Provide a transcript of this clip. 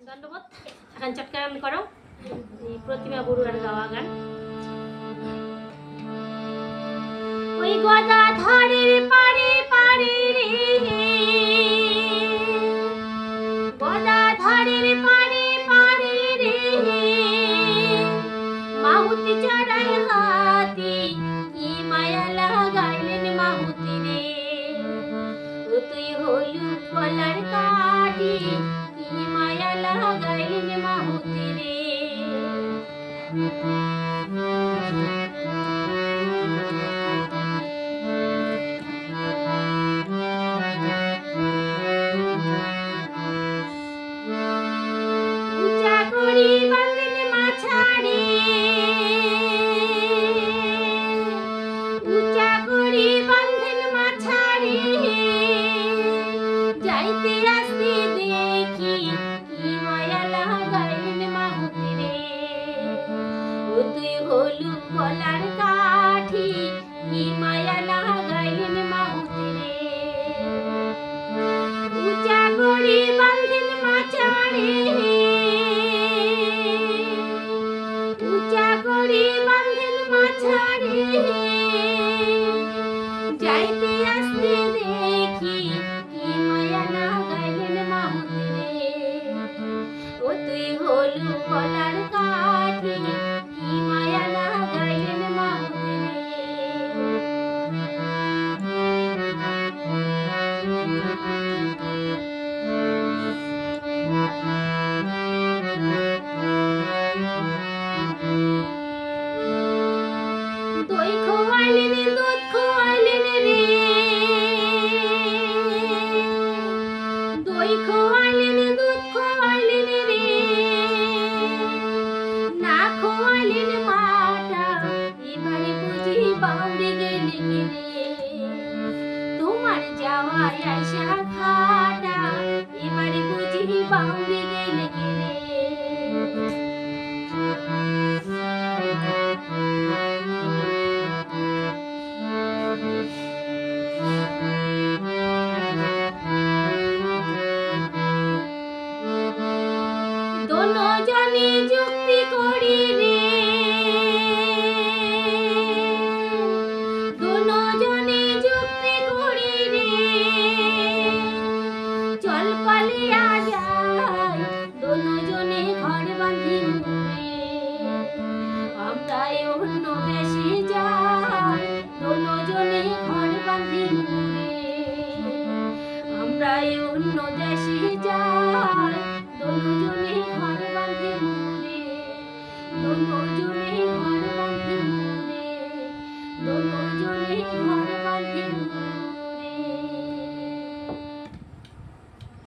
দণ্ডবোধ এখন চটকার আমি করো প্রতিমা বড়ুয়ার গাওয়া গান। ওই গদা পারে গলার কাঠি কি মায়া লাগাইলেন মাহুতি রে উচা করি বাঁধেন মাছাড়ি উচা করি বাঁধেন মাছাড়ি যাইতে আসতে দেখি কি মায়া লাগাইলেন মাহুতি রে ও তুই হলু গলার কাঠি বুঝি বাউরে গেলে গেলে তোমার যাওয়ায় আশা খাটা, এবারে বুঝি বাউরে গেলে গেলে দোনো জনে যুক্তি করি আমরা অন্য দেশে যাই।